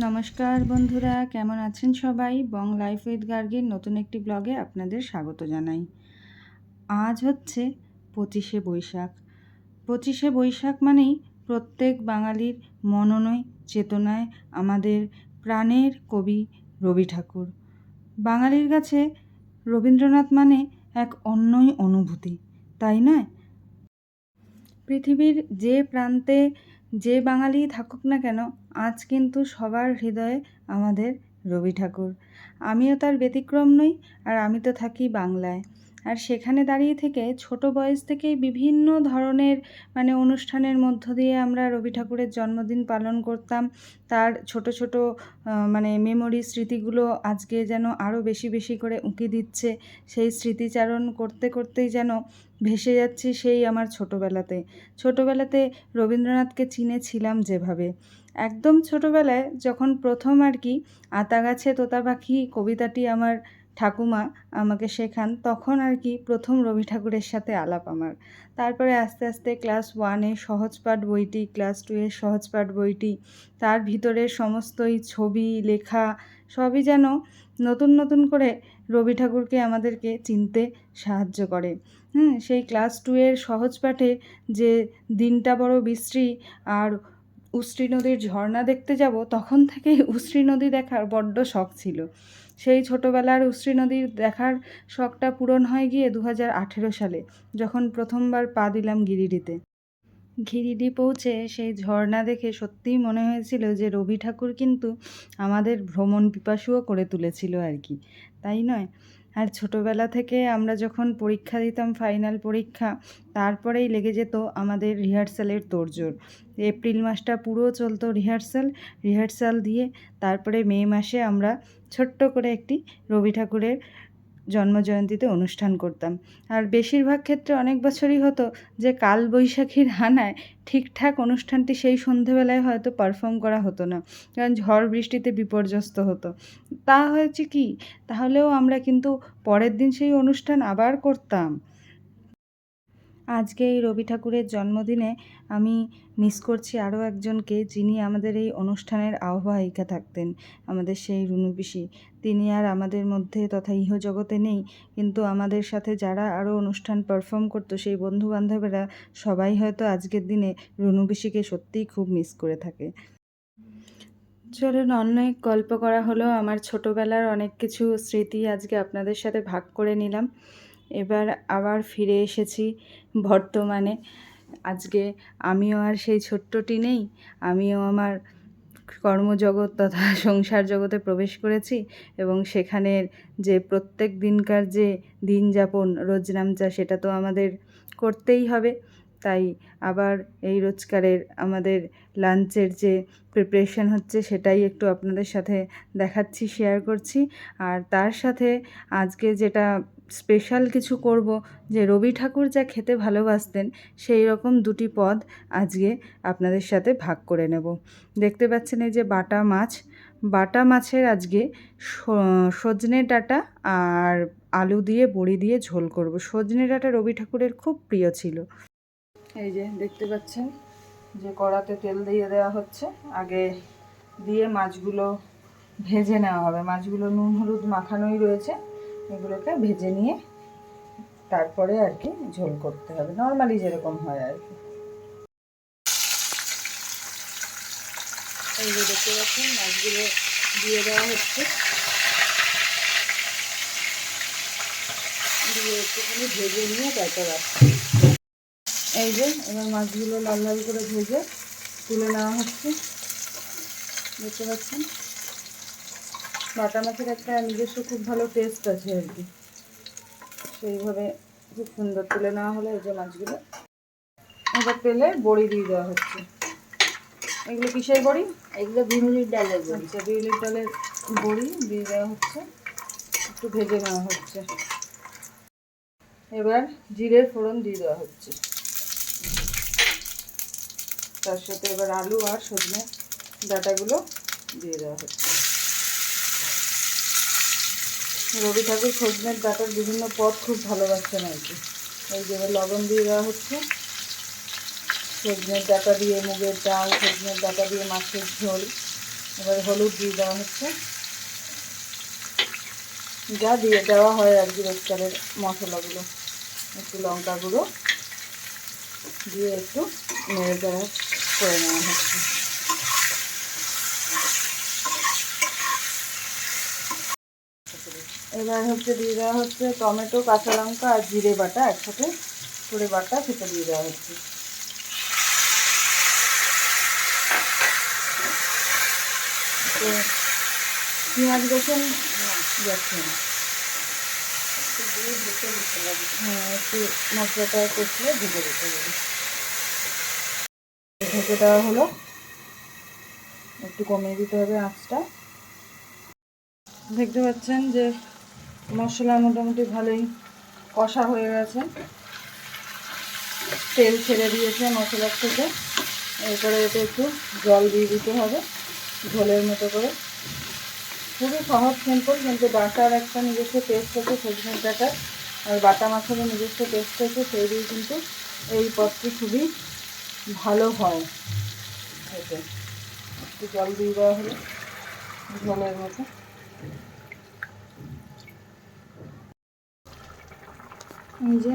নমস্কার বন্ধুরা, কেমন আছেন সবাই? বং লাইফ উইথ গার্গির নতুন একটি ব্লগে আপনাদের স্বাগত জানাই। আজ হচ্ছে পঁচিশে বৈশাখ। পঁচিশে বৈশাখ মানেই প্রত্যেক বাঙালির মননয় চেতনায় আমাদের প্রাণের কবি রবি ঠাকুর। বাঙালির কাছে রবীন্দ্রনাথ মানে এক অন্যই অনুভূতি, তাই নয়? পৃথিবীর যে প্রান্তে যে বাঙালি থাকুক না কেন, আজ কিন্তু সবার হৃদয়ে আমাদের রবি ঠাকুর। আমিও তার ব্যতিক্রম নই, আর আমি তো থাকি বাংলায়। আর সেখানে দাঁড়িয়ে থেকে ছোট বয়স থেকেই বিভিন্ন ধরনের মানে অনুষ্ঠানের মধ্য দিয়ে আমরা রবি ঠাকুরের জন্মদিন পালন করতাম। তার ছোট ছোট মানে মেমোরি স্মৃতিগুলো আজকে যেন আরও বেশি বেশি করে উঁকি দিচ্ছে। সেই স্মৃতিচারণ করতে করতেই যেন ভেসে যাচ্ছি সেই আমার ছোটোবেলাতে। ছোটোবেলাতে রবীন্দ্রনাথকে চিনেছিলাম যেভাবে। একদম ছোটোবেলায় যখন প্রথম আর কি আতা গাছে তোতা পাখি কবিতাটি আমার ঠাকুমা আমাকে শেখান, তখন আর কি প্রথম রবি ঠাকুরের সাথে আলাপ আমার। তারপরে আস্তে আস্তে ক্লাস ওয়ানে সহজপাঠ বইটি, ক্লাস টুয়ের সহজপাঠ বইটি, তার ভিতরের সমস্তই ছবি, লেখা সবই যেন নতুন নতুন করে রবি ঠাকুরকে আমাদেরকে চিনতে সাহায্য করে। হুম, সেই ক্লাস টুয়ের সহজ পাঠে যে দিনটা বড় বিশ্রী আর উশ্রী নদীর ঝর্ণা দেখতে যাব, তখন থেকেই উশ্রী নদী দেখার বড্ড শখ ছিল। সেই ছোটোবেলার উশ্রী নদীর দেখার শখটা পূরণ হয়ে গিয়ে দুহাজার আঠেরো সালে, যখন প্রথমবার পা দিলাম গিরিডিতে। ঘিরিডি পৌঁছে সেই ঝর্ণা দেখে সত্যিই মনে হয়েছিল যে রবি ঠাকুর কিন্তু আমাদের ভ্রমণ পিপাসুও করে তুলেছিল আর কি। তাই নয় আর ছোটোবেলা থেকে আমরা যখন পরীক্ষা দিতাম ফাইনাল পরীক্ষা, তারপরেই লেগে যেত আমাদের রিহার্সালের তোড়জোড়। এপ্রিল মাসটা পুরো চলতো রিহার্সাল রিহার্সাল দিয়ে তারপরে মে মাসে আমরা ছোট্ট করে একটি রবি ঠাকুরের জন্মজয়ন্তীতে অনুষ্ঠান করতাম। আর বেশিরভাগ ক্ষেত্রে অনেক বছরই হতো যে কাল বৈশাখীর হানায় ঠিকঠাক অনুষ্ঠানটি সেই সন্ধেবেলায় হয়তো পারফর্ম করা হতো না, কারণ ঝড় বৃষ্টিতে বিপর্যস্ত হতো। তা হয়েছে কি? তাহলেও আমরা কিন্তু পরের দিন সেই অনুষ্ঠান আবার করতাম। আজকে এই রবি ঠাকুরের জন্মদিনে আমি মিস করছি আরও একজনকে যিনি আমাদের এই অনুষ্ঠানের আহ্বায়িকা থাকতেন, আমাদের সেই রুনু তিনি আর আমাদের মধ্যে তথা ইহ জগতে নেই, কিন্তু আমাদের সাথে যারা আরও অনুষ্ঠান পারফর্ম করতো সেই বন্ধু বান্ধবেরা সবাই হয়তো আজকের দিনে রুনু পিসিকে সত্যিই খুব মিস করে থাকে। চলুন অনেক গল্প করা হলো। আমার ছোটোবেলার অনেক কিছু স্মৃতি আজকে আপনাদের সাথে ভাগ করে নিলাম। এবার আবার ফিরে এসেছি বর্তমানে। আজকে আমিও আর সেই ছোট্টটি নেই, আমিও আমার কর্মজগৎ তথা সংসার জগতে প্রবেশ করেছি এবং সেখানের যে প্রত্যেক দিনকার যে দিন যাপন রোজনামচা সেটা তো আমাদের করতেই হবে। তাই আবার এই রোজকারের আমাদের লাঞ্চের যে প্রিপারেশন হচ্ছে, সেটাই একটু আপনাদের সাথে দেখাচ্ছি শেয়ার করছি। আর তার সাথে আজকে যেটা স্পেশাল কিছু করব যে রবি ঠাকুর যা খেতে ভালোবাসতেন, সেই রকম দুটি পদ আজকে আপনাদের সাথে ভাগ করে নেব। দেখতে পাচ্ছেন এই যে বাটা মাছ। বাটা মাছের আজকে সজনে ডাঁটা আর আলু দিয়ে, বড়ি দিয়ে ঝোল করব। সজনে ডাঁটা রবি ঠাকুরের খুব প্রিয় ছিল। এই যে দেখতে পাচ্ছেন যে কড়াতে তেল দিয়ে দেওয়া হচ্ছে। আগে দিয়ে মাছগুলো ভেজে নেওয়া হবে। মাছগুলো নুন, হলুদ মাখানোই রয়েছে। এগুলোকে ভেজে নিয়ে তারপরে আর কি ঝোল করতে হবে। নর্মালি যেরকম হয় আর কি। এই দেখতে পাচ্ছেন, মাছগুলো দিয়ে দেওয়া হচ্ছে। দিয়ে ভেজে নিয়ে তারপর এই যে এবার মাছগুলো লাল লাল করে ভেজে তুলে নেওয়া হচ্ছে। দেখতে পাচ্ছেন? বাটা মাছের একটা নিজস্ব খুব ভালো টেস্ট আছে আর কি। সেইভাবে খুব সুন্দর তুলে নেওয়া হলো এই যে মাছগুলো। এবার তেলে বড়ি দিয়ে দেওয়া হচ্ছে। এগুলো কিসের বড়ি? এগুলো বিউলির ডালের বড়ি। আচ্ছা বিউলির ডালের বড়ি দিয়ে দেওয়া হচ্ছে। একটু ভেজে নেওয়া হচ্ছে। এবার জিরের ফোড়ন দিয়ে দেওয়া হচ্ছে। তার সাথে এবার আলু আর সজনে ডাটাগুলো দিয়ে দেওয়া হচ্ছে। রবি ঠাকুর সজনের ডাটার বিভিন্ন পদ খুব ভালোবাসতেন আর কি। এই যে লবণ দিয়ে দেওয়া হচ্ছে। সজনের ডাটা দিয়ে মুগের ডাল, সজনের ডাটা দিয়ে মাছের ঝোল, এবার হলুদ দিয়ে দেওয়া হচ্ছে। যা দিয়ে দেওয়া হয় আর কি রোজকারের মশলাগুলো। একটু লঙ্কা গুঁড়ো দিয়ে একটু নেড়ে দেওয়া করে নেওয়া হচ্ছে। এবার হচ্ছে দিয়ে দেওয়া হচ্ছে টমেটো, কাঁচা লঙ্কা আর জিরে বাটা একসাথে করে বাটা সেটা দিয়ে দেওয়া হচ্ছে। পেঁয়াজ, রসুন যাচ্ছে না হ্যাঁ একটু মশলাটা কষলে ঢেকে দিতে হবে। ঢেকে দেওয়া হলো। একটু কমিয়ে দিতে হবে আঁচটা। দেখতে পাচ্ছেন যে মশলা মোটামুটি ভালোই কষা হয়ে গেছে। তেল ছেড়ে দিয়েছে মশলার থেকে। এরপরে এতে একটু জল দিয়ে দিতে হবে, ঝোলের মতো করে। খুবই সহজ সিম্পল কিন্তু বাটার একটা নিজস্ব টেস্ট আছে সজনের ডাটার আর বাটা মাছেরও নিজস্ব টেস্ট আছে, সেই দিয়ে কিন্তু এই পদটি খুবই ভালো হয়। একটু জল দিয়ে দেওয়া হলো, ঝোলের মতো। এই যে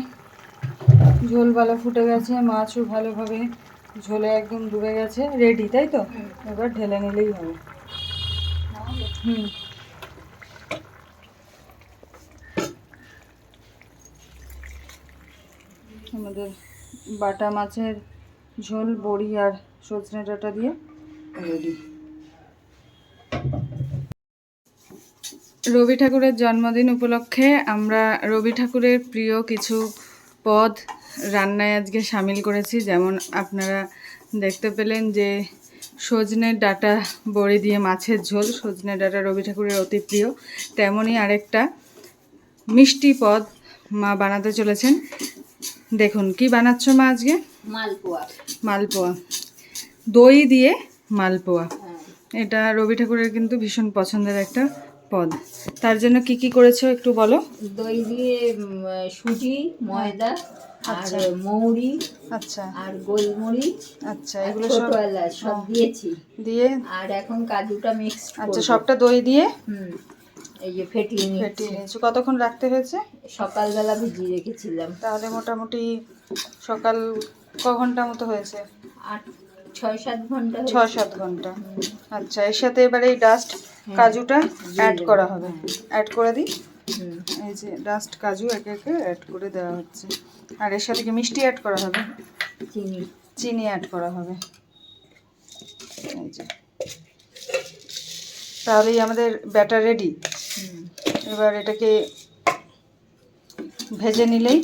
ঝোল ভালো ফুটে গেছে, মাছও ভালোভাবে ঝোলে একদম ডুবে গেছে রেডি তাই তো? এবার ঢেলে নিলেই হবে। হুম। আমাদের বাটা মাছের ঝোল, বড়ি আর সজনে ডাঁটা দিয়ে। রেডি রবি ঠাকুরের জন্মদিন উপলক্ষে আমরা রবি ঠাকুরের প্রিয় কিছু পদ রান্নায় আজকে সামিল করেছি। যেমন আপনারা দেখতে পেলেন যে সজনের ডাটা বড়ি দিয়ে মাছের ঝোল সজনে ডাটা রবি ঠাকুরের অতি প্রিয়। তেমনই আরেকটা মিষ্টি পদ মা বানাতে চলেছেন। দেখুন কি বানাচ্ছ মা আজকে? মালপোয়া। মালপোয়া। দই দিয়ে মালপোয়া। হ্যাঁ। এটা রবি ঠাকুরের কিন্তু ভীষণ পছন্দের একটা পদ। তার জন্য কি কি করেছ একটু বলো? দই দিয়ে সুজি ময়দা আর মৌরি আচ্ছা। আর গোলমরিচ আচ্ছা এগুলো সব সব দিয়েছি। দিয়ে? আর এখন কাজুটা মিক্স আচ্ছা সবটা দই দিয়ে? হুম এই যে ফেটিয়ে নিয়েছি ফেটিয়ে নিয়েছো। কতক্ষণ রাখতে হয়েছে? সকালবেলা ভিজিয়ে রেখেছিলাম। তাহলে মোটামুটি সকাল ক ঘণ্টা মতো হয়েছে? আট ছয় সাত ঘণ্টা ছ হয়েছে। সাত ঘণ্টা। আচ্ছা এর সাথে এবারে এই ডাস্ট কাজুটা অ্যাড করা হবে। অ্যাড করে দিই। এই যে ডাস্ট কাজু একে একে অ্যাড করে দেওয়া হচ্ছে। আর এর সাথে কি মিষ্টি অ্যাড করা হবে? চিনি। চিনি অ্যাড করা হবে। এই যে। তাহলেই আমাদের ব্যাটার রেডি এবার এটাকে ভেজে নিলেই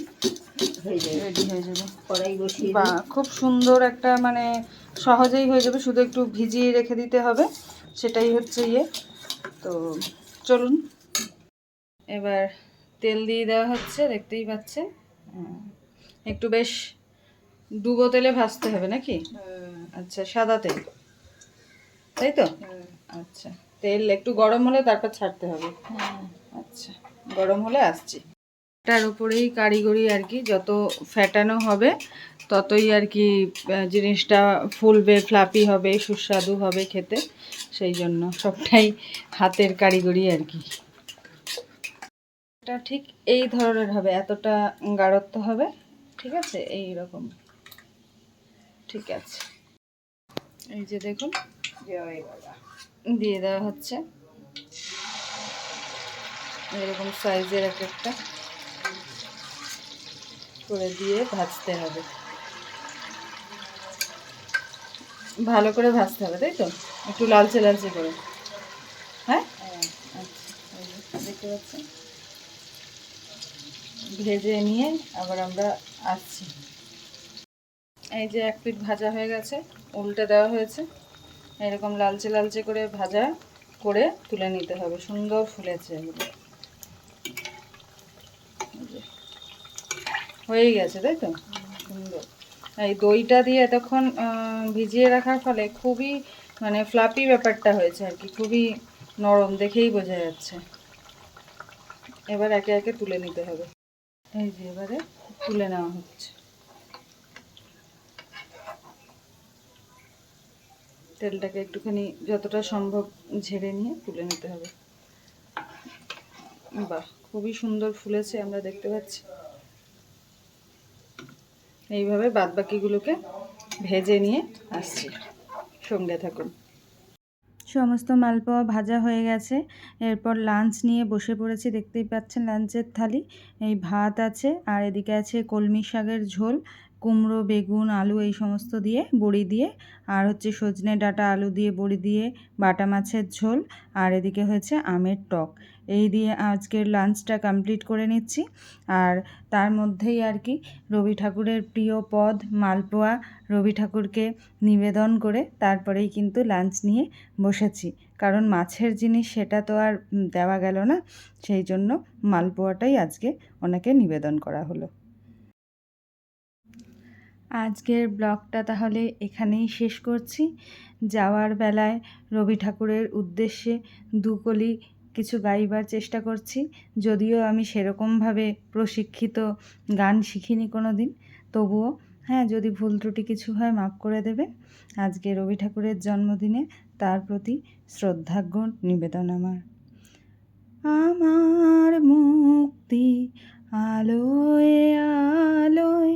রেডি হয়ে যাবে। কড়াই বসিয়ে বা খুব সুন্দর একটা মানে সহজেই হয়ে যাবে। শুধু একটু ভিজিয়ে রেখে দিতে হবে। সেটাই হচ্ছে ইয়ে। তো চলুন। এবার তেল দিয়ে দেওয়া হচ্ছে দেখতেই পাচ্ছেন। একটু বেশ ডুবো তেলে ভাজতে হবে নাকি? আচ্ছা সাদা তেল। তাই তো? আচ্ছা তেল একটু গরম হলে তারপর ছাড়তে হবে। হ্যাঁ, আচ্ছা গরম হলে আসছি। এটার উপরেই কারিগরি আর কি যত ফ্যাটানো হবে ততই আর কি জিনিসটা ফুলবে ফ্লাপি হবে, সুস্বাদু হবে খেতে। সেই জন্য সবটাই হাতের কারিগরি আর কি। এটা ঠিক এই ধরনের হবে, এতটা গাঢ়ত্ব হবে, ঠিক আছে? এই রকম। ঠিক আছে। এই যে দেখুন, দিয়ে দেওয়া হচ্ছে। এরকম সাইজের এক একটা করে দিয়ে ভাজতে হবে। ভালো করে ভাজতে হবে তাই তো? একটু লালচে লালচে করে। হ্যাঁ? আচ্ছা দেখতে পাচ্ছেন? ভেজে নিয়ে আবার আমরা আসছি। এই যে এক পিঠ ভাজা হয়ে গেছে উল্টে দেওয়া হয়েছে। এরকম লালচে লালচে করে ভাজা করে তুলে নিতে হবে। সুন্দর ফুলেছে হয়ে গেছে তাই তো? সুন্দর। এই দইটা দিয়ে এতক্ষণ ভিজিয়ে রাখার ফলে খুবই মানে ফ্লাপি ব্যাপারটা হয়েছে আর কি, খুবই নরম দেখেই বোঝা যাচ্ছে। এবার একে একে তুলে নিতে হবে। এই যে এবারে তুলে নেওয়া হচ্ছে। তেলটাকে একটুখানি যতটা সম্ভব ঝেড়ে নিয়ে তুলে নিতে হবে। বাহ, খুবই সুন্দর ফুলেছে, আমরা দেখতে পাচ্ছি। এইভাবে বাদবাকিগুলোকে ভেজে নিয়ে আসছি। সঙ্গে থাকুন। সমস্ত মালপোয়া ভাজা হয়ে গেছে। এরপর লাঞ্চ নিয়ে বসে পড়েছি। দেখতেই পাচ্ছেন লাঞ্চের থালি। এই ভাত আছে, আর এদিকে আছে কলমি শাকের ঝোল। কুমড়ো, বেগুন, আলু এই সমস্ত দিয়ে বড়ি দিয়ে, আর হচ্ছে সজনে ডাঁটা আলু দিয়ে বড়ি দিয়ে, বাটা মাছের ঝোল, আর এদিকে হয়েছে আমের টক। এই দিয়ে আজকের লাঞ্চটা কমপ্লিট করে নিচ্ছি। আর তার মধ্যেই আর কি রবি ঠাকুরের প্রিয় পদ, মালপোয়া, রবি ঠাকুরকে নিবেদন করে তারপরেই কিন্তু লাঞ্চ নিয়ে বসেছি। কারণ মাছের জিনিস সেটা তো আর দেওয়া গেল না, সেই জন্য মালপোয়াটাই আজকে ওনাকে নিবেদন করা হলো। আজকের ব্লগটা তাহলে এখানেই শেষ করছি। যাওয়ার বেলায় রবি ঠাকুরের উদ্দেশ্যে দুকলি কিছু গাইবার চেষ্টা করছি। যদিও আমি সেরকমভাবে প্রশিক্ষিত গান শিখিনি কোনো দিন তবুও হ্যাঁ যদি ভুল ত্রুটি কিছু হয় মাফ করে দেবে। আজকে রবি ঠাকুরের জন্মদিনে তার প্রতি শ্রদ্ধাজ্ঞ নিবেদন আমার। আমার মুক্তি আলোয় আলোয়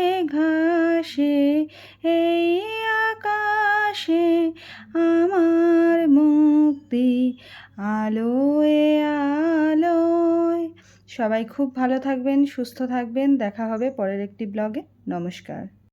সবাই খুব ভালো থাকবেন সুস্থ থাকবেন। দেখা হবে পরের একটি ব্লগে। নমস্কার।